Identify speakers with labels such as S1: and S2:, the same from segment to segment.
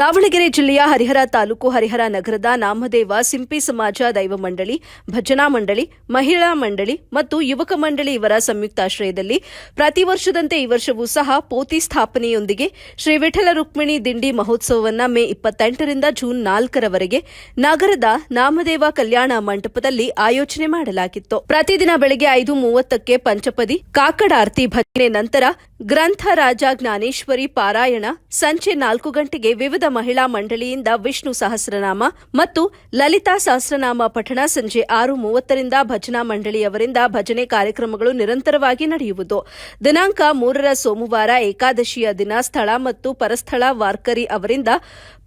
S1: ದಾವಣಗೆರೆ ಜಿಲ್ಲೆಯ ಹರಿಹರ ತಾಲೂಕು ಹರಿಹರ ನಗರದ ನಾಮದೇವ ಸಿಂಪಿ ಸಮಾಜ ದೈವ ಮಂಡಳಿ, ಭಜನಾ ಮಂಡಳಿ, ಮಹಿಳಾ ಮಂಡಳಿ ಮತ್ತು ಯುವಕ ಮಂಡಳಿ ಇವರ ಸಂಯುಕ್ತಾಶ್ರಯದಲ್ಲಿ ಪ್ರತಿ ವರ್ಷದಂತೆ ಈ ವರ್ಷವೂ ಸಹ ಪೋತಿ ಸ್ಥಾಪನೆಯೊಂದಿಗೆ ಶ್ರೀ ವಿಠಲ ರುಕ್ಮಿಣಿ ದಿಂಡಿ ಮಹೋತ್ಸವವನ್ನು ಮೇ ಇಪ್ಪತ್ತೆಂಟರಿಂದ ಜೂನ್ ನಾಲ್ಕರವರೆಗೆ ನಗರದ ನಾಮದೇವ ಕಲ್ಯಾಣ ಮಂಟಪದಲ್ಲಿ ಆಯೋಜನೆ ಮಾಡಲಾಗಿತ್ತು. ಪ್ರತಿದಿನ ಬೆಳಗ್ಗೆ ಐದು ಮೂವತ್ತಕ್ಕೆ ಪಂಚಪದಿ, ಕಾಕಡಾರ್ತಿ ಭಜನೆ, ನಂತರ ಗ್ರಂಥ ರಾಜ ಜ್ಞಾನೇಶ್ವರಿ ಪಾರಾಯಣ, ಸಂಜೆ ನಾಲ್ಕು ಗಂಟೆಗೆ ವಿವಿಧ ಮಹಿಳಾ ಮಂಡಳಿಯಿಂದ ವಿಷ್ಣು ಸಹಸ್ರನಾಮ ಮತ್ತು ಲಲಿತಾ ಸಹಸ್ರನಾಮ ಪಠಣ ಸಂಜೆ ಆರು ಮೂವತ್ತರಿಂದ ಭಜನಾ ಮಂಡಳಿಯವರಿಂದ ಭಜನೆ ಕಾರ್ಯಕ್ರಮಗಳು ನಿರಂತರವಾಗಿ ನಡೆಯುವುದು. ದಿನಾಂಕ ಮೂರರ ಸೋಮವಾರ ಏಕಾದಶಿಯ ದಿನ ಸ್ಥಳ ಮತ್ತು ಪರಸ್ಥಳ ವಾರ್ಕರಿ ಅವರಿಂದ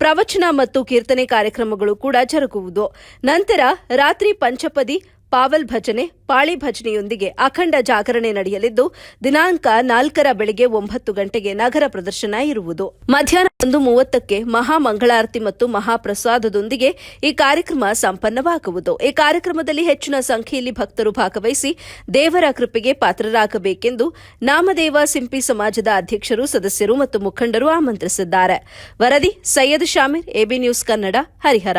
S1: ಪ್ರವಚನ ಮತ್ತು ಕೀರ್ತನೆ ಕಾರ್ಯಕ್ರಮಗಳು ಕೂಡ ಜರುಗುವುದು. ನಂತರ ರಾತ್ರಿ ಪಂಚಪದಿ ಪಾವಲ್ ಭಜನೆ, ಪಾಳಿ ಭಜನೆಯೊಂದಿಗೆ ಅಖಂಡ ಜಾಗರಣೆ ನಡೆಯಲಿದ್ದು, ದಿನಾಂಕ ನಾಲ್ಕರ ಬೆಳಗ್ಗೆ ಒಂಬತ್ತು ಗಂಟೆಗೆ ನಗರ ಪ್ರದರ್ಶನ ಇರುವುದು. ಮಧ್ಯಾಹ್ನ ಒಂದು ಮೂವತ್ತಕ್ಕೆ ಮಹಾ ಮಂಗಳಾರತಿ ಮತ್ತು ಮಹಾಪ್ರಸಾದದೊಂದಿಗೆ ಈ ಕಾರ್ಯಕ್ರಮ ಸಂಪನ್ನವಾಗುವುದು. ಈ ಕಾರ್ಯಕ್ರಮದಲ್ಲಿ ಹೆಚ್ಚಿನ ಸಂಖ್ಯೆಯಲ್ಲಿ ಭಕ್ತರು ಭಾಗವಹಿಸಿ ದೇವರ ಕೃಪೆಗೆ ಪಾತ್ರರಾಗಬೇಕೆಂದು ನಾಮದೇವ ಸಿಂಪಿ ಸಮಾಜದ ಅಧ್ಯಕ್ಷರು, ಸದಸ್ಯರು ಮತ್ತು ಮುಖಂಡರು ಆಮಂತ್ರಿಸಿದ್ದಾರೆ. ವರದಿ Syed Shamir, AB news Kannada, Harihar.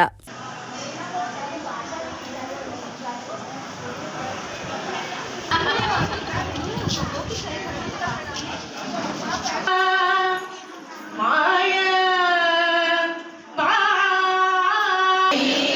S2: Amen.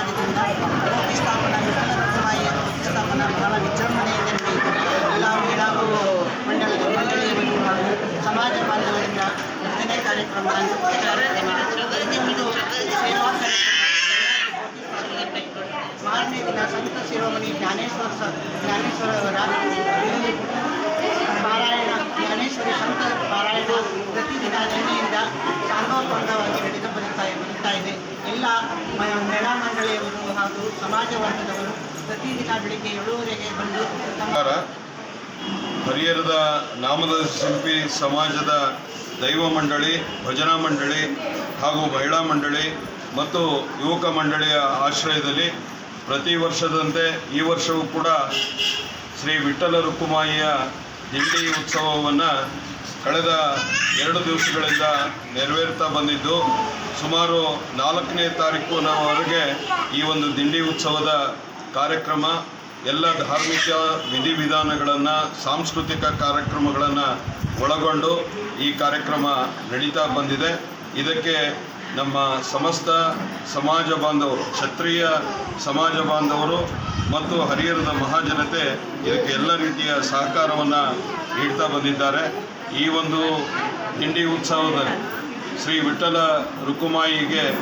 S2: ಶಕ್ತಿ ಸಮಾಜದಿಂದ ಮೂರ್ತಿ ಸ್ಥಾಪನಾ ವಿಠಲ ರುಕ್ಮಾಯಿಯ ಮೂರ್ತಿ ಸ್ಥಾಪನಾ ಬಹಳ ವಿಜೃಂಭಣೆಯಿಂದ ನಡೆಯಿತು ಎಲ್ಲ ಮಹಿಳಾ ಮಂಡಳದ ಮಂಡಳಿಯವರು ಹಾಗೂ ಸಮಾಜ ಬಾಂಧವರಿಂದ ಮಾರನೇ ದಿನ ಸಂತ ಶಿರೋಮಣಿ ಜ್ಞಾನೇಶ್ವರ ಜ್ಞಾನೇಶ್ವರ ಪಾರಾಯಣ ಜ್ಞಾನೇಶ್ವರಿ ಸಂತ ಪಾರಾಯಣ ಪ್ರತಿದಿನ ನಿನ್ನೆಯಿಂದ ಶಾಂತೋಪಂದವಾಗಿ ನಡೆದು ಬರುತ್ತಾ ಬರುತ್ತಾ ಇದೆ. ಎಲ್ಲ ಹಾಗೂ ಸಮಾಜ ವರ್ಗದವರು ಪ್ರತಿದಿನ ಬೆಳಿಗ್ಗೆ ಏಳುವರೆಗೆ ಬಂದು
S3: ಹರಿಹರದ ನಾಮದ ಶಿಲ್ಪಿ, ಸಮಾಜದ ದೈವ ಮಂಡಳಿ, ಭಜನಾ ಮಂಡಳಿ ಹಾಗೂ ಮಹಿಳಾ ಮಂಡಳಿ ಮತ್ತು ಯುವಕ ಮಂಡಳಿಯ ಆಶ್ರಯದಲ್ಲಿ ಪ್ರತಿ ವರ್ಷದಂತೆ ಈ ವರ್ಷವೂ ಕೂಡ ಶ್ರೀ ವಿಠಲ ರುಕುಮಾಯಿಯ ದಿಂಡಿ ಉತ್ಸವವನ್ನು ಕಳೆದ ಎರಡು ದಿವಸಗಳಿಂದ ನೆರವೇರ್ತಾ ಬಂದಿದ್ದು ಸುಮಾರು ನಾಲ್ಕನೇ ತಾರೀಕು ನಾವರೆಗೆ ಈ ಒಂದು ದಿಂಡಿ ಉತ್ಸವದ ಕಾರ್ಯಕ್ರಮ, ಎಲ್ಲ ಧಾರ್ಮಿಕ ವಿಧಿವಿಧಾನಗಳನ್ನು, ಸಾಂಸ್ಕೃತಿಕ ಕಾರ್ಯಕ್ರಮಗಳನ್ನು ಒಳಗೊಂಡು ಈ ಕಾರ್ಯಕ್ರಮ ನಡೀತಾ ಬಂದಿದೆ. ಇದಕ್ಕೆ ನಮ್ಮ ಸಮಸ್ತ ಸಮಾಜ ಬಾಂಧವರು, ಕ್ಷತ್ರಿಯ ಸಮಾಜ ಬಾಂಧವರು ಮತ್ತು ಹರಿಹರದ ಮಹಾಜನತೆ ಇದಕ್ಕೆ ಎಲ್ಲ ರೀತಿಯ ಸಹಕಾರವನ್ನು ನೀಡ್ತಾ ಬಂದಿದ್ದಾರೆ. ಈ ಒಂದು ದಿಂಡಿ ಉತ್ಸವದಲ್ಲಿ ಶ್ರೀ ವಿಠಲ ರುಕುಮಾಯಿಗೆ